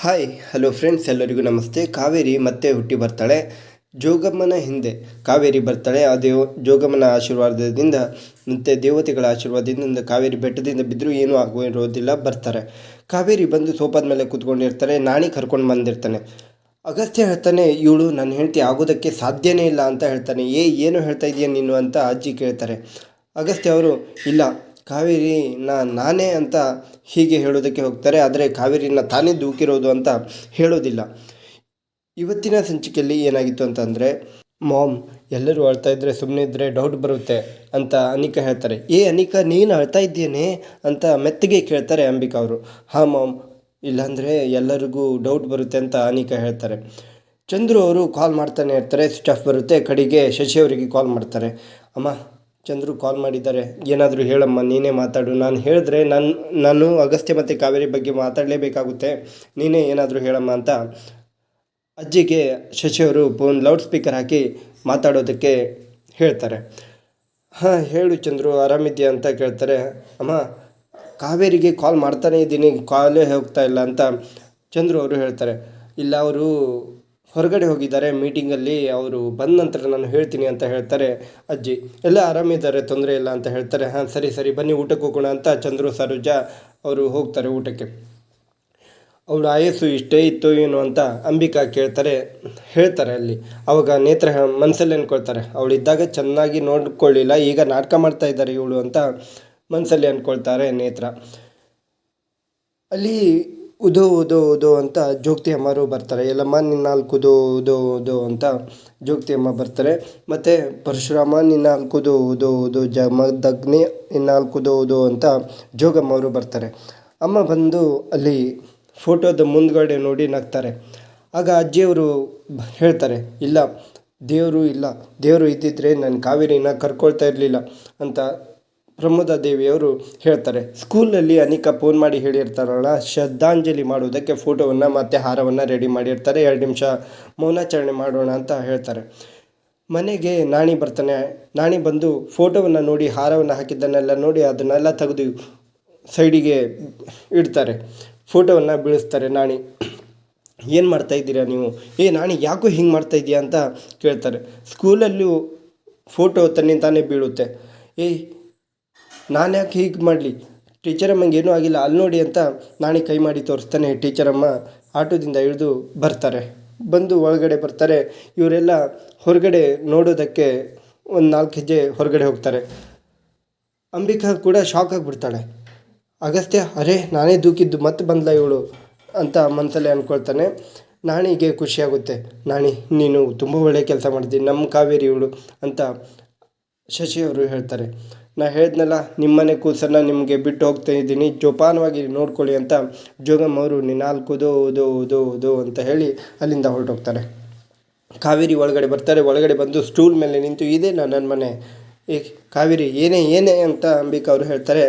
Hi hello friends ಎಲ್ಲರಿಗೂ ನಮಸ್ತೆ. ಕಾವೇರಿ ಮತ್ತೆ ಹುಟ್ಟಿ ಬರ್ತಾಳೆ. ಜೋಗಮ್ಮನ ಹಿಂದೆ. ಕಾವೇರಿ ಬರ್ತಾಳೆ. ಆ ದೇವ, ಜೋಗಮ್ಮನ ಆಶೀರ್ವಾದದಿಂದ, ಮತ್ತು ದೇವತೆಗಳ ಆಶೀರ್ವಾದದಿಂದ ಕಾವೇರಿ ಬೆಟ್ಟದಿಂದ ಬಿದ್ದರೂ ಏನೂ ಆಗಿರೋದಿಲ್ಲ ಬರ್ತಾರೆ. ಕಾವೇರಿ ಬಂದು ಸೋಪಾದ ಮೇಲೆ ಕೂತ್ಕೊಂಡಿರ್ತಾರೆ. ನಾಣಿ ಕರ್ಕೊಂಡು ಬಂದಿರ್ತಾನೆ. ಅಗಸ್ತ್ಯ ಹೇಳ್ತಾನೆ, ಇವಳು ನನ್ನ ಹೆಂಡತಿ ಆಗೋದಕ್ಕೆ ಸಾಧ್ಯನೇ ಇಲ್ಲ ಅಂತ ಹೇಳ್ತಾನೆ. ಏ, ಏನು ಹೇಳ್ತಾ ಇದೀಯ ನೀನು ಅಂತ ಅಜ್ಜಿ ಕೇಳ್ತಾರೆ. ಅಗಸ್ತ್ಯ ಅವರು, ಇಲ್ಲ ಕಾವೇರಿ ನಾ ನಾನೇ ಅಂತ ಹೀಗೆ ಹೇಳೋದಕ್ಕೆ ಹೋಗ್ತಾರೆ, ಆದರೆ ಕಾವೇರಿನ ತಾನೇ ದೂಕಿರೋದು ಅಂತ ಹೇಳೋದಿಲ್ಲ. ಇವತ್ತಿನ ಸಂಚಿಕೆಯಲ್ಲಿ ಏನಾಗಿತ್ತು ಅಂತಂದರೆ, ಮಾಮ್, ಎಲ್ಲರೂ ಅಳ್ತಾ ಇದ್ದರೆ ಸುಮ್ಮನೆ ಇದ್ದರೆ ಡೌಟ್ ಬರುತ್ತೆ ಅಂತ ಅನಿಕಾ ಹೇಳ್ತಾರೆ. ಏ ಅನಿಕಾ, ನೀನು ಅಳ್ತಾ ಇದ್ದೇನೆ ಅಂತ ಮೆತ್ತಗೆ ಕೇಳ್ತಾರೆ ಅಂಬಿಕಾ ಅವರು. ಹಾಂ ಮಾಮ್, ಇಲ್ಲಾಂದರೆ ಎಲ್ಲರಿಗೂ ಡೌಟ್ ಬರುತ್ತೆ ಅಂತ ಅನಿಕಾ ಹೇಳ್ತಾರೆ. ಚಂದ್ರು ಅವರು ಕಾಲ್ ಮಾಡ್ತಾನೆ ಇರ್ತಾರೆ ಸ್ವಿಚ್ ಬರುತ್ತೆ, ಕಡೆಗೆ ಶಶಿ ಅವರಿಗೆ ಕಾಲ್ ಮಾಡ್ತಾರೆ. ಅಮ್ಮ ಚಂದ್ರು ಕಾಲ್ ಮಾಡಿದ್ದಾರೆ. ಏನಾದರೂ ಹೇಳಮ್ಮ, ನೀನೇ ಮಾತಾಡು. ನಾನು ಹೇಳಿದ್ರೆ ನಾನು ನಾನು ಅಗಸ್ತ್ಯ ಮತ್ತು ಕಾವೇರಿ ಬಗ್ಗೆ ಮಾತಾಡಲೇಬೇಕಾಗುತ್ತೆ. ನೀನೇ ಏನಾದರೂ ಹೇಳಮ್ಮ ಅಂತ ಅಜ್ಜಿಗೆ ಶಶಿಯವರು ಫೋನ್ ಲೌಡ್ ಸ್ಪೀಕರ್ ಹಾಕಿ ಮಾತಾಡೋದಕ್ಕೆ ಹೇಳ್ತಾರೆ. ಹಾಂ, ಹೇಳು ಚಂದ್ರು, ಆರಾಮಿದ್ಯಾ ಅಂತ ಕೇಳ್ತಾರೆ. ಅಮ್ಮ, ಕಾವೇರಿಗೆ ಕಾಲ್ ಮಾಡ್ತಾನೇ ಇದ್ದೀನಿ ಕಾಲೇ ಹೋಗ್ತಾ ಇಲ್ಲ ಅಂತ ಚಂದ್ರು ಅವರು ಹೇಳ್ತಾರೆ. ಇಲ್ಲ, ಅವರು ಹೊರಗಡೆ ಹೋಗಿದ್ದಾರೆ. ಮೀಟಿಂಗಲ್ಲಿ ಅವರು ಬಂದ ನಂತರ ನಾನು ಹೇಳ್ತೀನಿ ಅಂತ ಹೇಳ್ತಾರೆ, ಅಜ್ಜಿ. ಎಲ್ಲ ಆರಾಮಿದ್ದಾರೆ, ತೊಂದರೆ ಇಲ್ಲ ಅಂತ ಹೇಳ್ತಾರೆ. ಹಾಂ, ಸರಿ ಸರಿ. ಬನ್ನಿ, ಊಟಕ್ಕೆ ಹೋಗೋಣ ಅಂತ ಚಂದ್ರು, ಸರೋಜ ಅವರು ಹೋಗ್ತಾರೆ ಊಟಕ್ಕೆ. ಅವಳ, ಆಯಸ್ಸು ಇಷ್ಟೇ ಇತ್ತು ಏನು ಅಂತ ಅಂಬಿಕಾ ಕೇಳ್ತಾರೆ, ಹೇಳ್ತಾರೆ ಅಲ್ಲಿ. ಅವಾಗ ನೇತ್ರ ಮನಸ್ಸಲ್ಲಿ ಅಂದ್ಕೊಳ್ತಾರೆ ಅವಳಿದ್ದಾಗ ಚೆನ್ನಾಗಿ ನೋಡ್ಕೊಳ್ಳಿಲ್ಲ, ಈಗ ನಾಟಕ ಮಾಡ್ತಾ ಇದ್ದಾರೆ ಇವಳು ಅಂತ ಮನಸ್ಸಲ್ಲಿ ಅಂದ್ಕೊಳ್ತಾರೆ ನೇತ್ರ. ಅಲ್ಲಿ ಉದೋ, ಉದು ಉದು ಅಂತ ಜೋಗತಿ ಅಮ್ಮರು ಬರ್ತಾರೆ. ಎಲ್ಲಮ್ಮ ನಿನ್ನ ನಾಲ್ಕು ಉದು ಉದು ಉದು ಅಂತ ಜೋಗತಿ ಅಮ್ಮ ಬರ್ತಾರೆ. ಮತ್ತು ಪರಶುರಾಮ ನಿನ್ನ ನಾಲ್ಕು ಉದು ಉದು ಜ ಜಮದಗ್ನಿ ನಿನ್ನ ನಾಲ್ಕು ಉದು, ಉದೋ ಅಂತ ಜೋಗಮ್ಮ ಅವರು ಬರ್ತಾರೆ. ಅಮ್ಮ ಬಂದು ಅಲ್ಲಿ ಫೋಟೋದ ಮುಂದುಗಡೆ ನೋಡಿ ನಗ್ತಾರೆ. ಆಗ ಅಜ್ಜಿಯವರು ಹೇಳ್ತಾರೆ, ಇಲ್ಲ, ದೇವರು ಇಲ್ಲ, ದೇವರು ಇದ್ದಿದ್ರೆ ನಾನು ಕಾವೇರಿನ ಕರ್ಕೊಳ್ತಾ ಇರಲಿಲ್ಲ ಅಂತ ಪ್ರಮೋದ ದೇವಿಯವರು ಹೇಳ್ತಾರೆ ಸ್ಕೂಲಲ್ಲಿ ಅನಿಕಾ ಫೋನ್ ಮಾಡಿ ಹೇಳಿರ್ತಾರಲ್ಲ, ಶ್ರದ್ಧಾಂಜಲಿ ಮಾಡೋದಕ್ಕೆ ಫೋಟೋವನ್ನು ಮತ್ತು ಹಾರವನ್ನು ರೆಡಿ ಮಾಡಿರ್ತಾರೆ. ಎರಡು ನಿಮಿಷ ಮೌನಾಚರಣೆ ಮಾಡೋಣ ಅಂತ ಹೇಳ್ತಾರೆ. ಮನೆಗೆ ನಾಣಿ ಬರ್ತಾನೆ, ನಾಣಿ ಬಂದು ಫೋಟೋವನ್ನು ನೋಡಿ, ಹಾರವನ್ನು ಹಾಕಿದ್ದನ್ನೆಲ್ಲ ನೋಡಿ, ಅದನ್ನೆಲ್ಲ ತೆಗೆದು ಸೈಡಿಗೆ ಇಡ್ತಾರೆ. ಫೋಟೋವನ್ನು ಬೀಳಿಸ್ತಾರೆ ನಾಣಿ. ಏನು ಮಾಡ್ತಾ ಇದ್ದೀರಾ ನೀವು? ಏ ನಾಣಿ, ಯಾಕೋ ಹಿಂಗೆ ಇದೀಯಾ ಅಂತ ಕೇಳ್ತಾರೆ. ಸ್ಕೂಲಲ್ಲೂ ಫೋಟೋ ತನ್ನಿಂದ ತಾನೇ ಬೀಳುತ್ತೆ. ಏಯ್ ನಾನು ಯಾಕೆ ಹೀಗೆ ಮಾಡಲಿ? ಟೀಚರಮ್ಮಂಗೆ ಏನೂ ಆಗಿಲ್ಲ ಅಲ್ಲಿ ನೋಡಿ ಅಂತ ನಾನೇ ಕೈ ಮಾಡಿ ತೋರಿಸ್ತಾನೆ ಟೀಚರಮ್ಮ ಆಟೋದಿಂದ ಇಳಿದು ಬರ್ತಾರೆ. ಬಂದು ಒಳಗಡೆ ಬರ್ತಾರೆ. ಇವರೆಲ್ಲ ಹೊರಗಡೆ ನೋಡೋದಕ್ಕೆ ಒಂದು ನಾಲ್ಕು ಹೆಜ್ಜೆ ಹೊರಗಡೆ ಹೋಗ್ತಾರೆ. ಅಂಬಿಕಾ ಕೂಡ ಶಾಕ್ ಆಗಿಬಿಡ್ತಾಳೆ. ಅಗಸ್ತ್ಯ, ಅರೆ, ನಾನೇ ದೂಕಿದ್ದು ಮತ್ತೆ ಬಂದ್ಲ ಇವಳು? ಅಂತ ಮನಸ್ಸಲ್ಲೇ ಅಂದ್ಕೊಳ್ತಾನೆ ನಾಣಿಗೆ ಖುಷಿಯಾಗುತ್ತೆ ನಾಣಿ, ನೀನು ತುಂಬ ಒಳ್ಳೆಯ ಕೆಲಸ ಮಾಡಿದ್ದೀನಿ ನಮ್ಮ ಕಾವೇರಿ ಇವಳು, ಅಂತ ಶಶಿ ಅವರು ಹೇಳ್ತಾರೆ. ನಾ ಹೇಳಿದ್ನಲ್ಲ, ನಿಮ್ಮನೆ ಕೂಸನ್ನು ನಿಮಗೆ ಬಿಟ್ಟು ಹೋಗ್ತಾ ಇದ್ದೀನಿ, ಜೋಪಾನವಾಗಿ ನೋಡ್ಕೊಳ್ಳಿ ಅಂತ ಜೋಗಮ್ಮ ಅವರು ನಾಲ್ಕು ಉದೋ ಉದೋ ಉದೋ ಉದೋ ಅಂತ ಹೇಳಿ ಅಲ್ಲಿಂದ ಹೊರಟೋಗ್ತಾರೆ. ಕಾವೇರಿ ಒಳಗಡೆ ಬರ್ತಾರೆ, ಒಳಗಡೆ ಬಂದು ಸ್ಟೂಲ್ ಮೇಲೆ ನಿಂತು, ಇದೇ ನನ್ನ ಮನೆ. ಏ, ಕಾವೇರಿ, ಏನೇ ಏನೇ ಅಂತ ಅಂಬಿಕಾ ಅವರು ಹೇಳ್ತಾರೆ.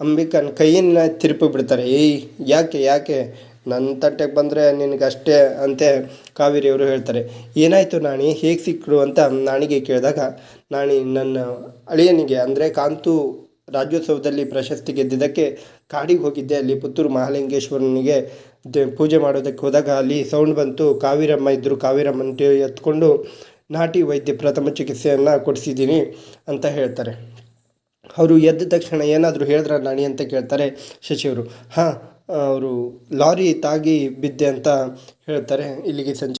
ಅಂಬಿಕನ ಕೈಯನ್ನು ತಿರುಪಿ ಬಿಡ್ತಾರೆ. ಏಯ್, ಯಾಕೆ ಯಾಕೆ? ನನ್ನ ತಟ್ಟೆಗೆ ಬಂದರೆ ನಿನಗಷ್ಟೇ ಅಂತೆ ಕಾವೇರಿಯವರು ಹೇಳ್ತಾರೆ. ಏನಾಯಿತು ನಾಣಿ? ಹೇಗೆ ಸಿಕ್ಕರು ಅಂತ ನಾಣಿಗೆ ಕೇಳಿದಾಗ, ನಾಣಿ ನನ್ನ ಅಳಿಯನಿಗೆ, ಅಂದರೆ ಕಾಂತು ರಾಜ್ಯೋತ್ಸವದಲ್ಲಿ ಪ್ರಶಸ್ತಿ ಗೆದ್ದಿದ್ದಕ್ಕೆ ಕಾಡಿಗೆ ಹೋಗಿದ್ದೆ. ಅಲ್ಲಿ ಪುತ್ತೂರು ಮಹಾಲಿಂಗೇಶ್ವರನಿಗೆ ಪೂಜೆ ಮಾಡೋದಕ್ಕೆ ಹೋದಾಗ ಅಲ್ಲಿ ಸೌಂಡ್ ಬಂತು. ಕಾವಿರಮ್ಮ ಇದ್ದರು ಕಾವಿರಮ್ಮನ ಎತ್ಕೊಂಡು ನಾಟಿ ವೈದ್ಯ ಪ್ರಥಮ ಚಿಕಿತ್ಸೆಯನ್ನು ಕೊಡಿಸಿದ್ದೀನಿ ಅಂತ ಹೇಳ್ತಾರೆ. ಅವರು ಎದ್ದ ತಕ್ಷಣ ಏನಾದರೂ ಹೇಳಿದ್ರ ನಾಣಿ ಅಂತ ಕೇಳ್ತಾರೆ ಶಶಿಯವರು. ಹಾಂ ಅವರು ಲಾರಿ ತಾಗಿ ಬಿದ್ದೆ ಅಂತ ಹೇಳ್ತಾರೆ ಇಲ್ಲಿಗೆ ಸಂಜೆ.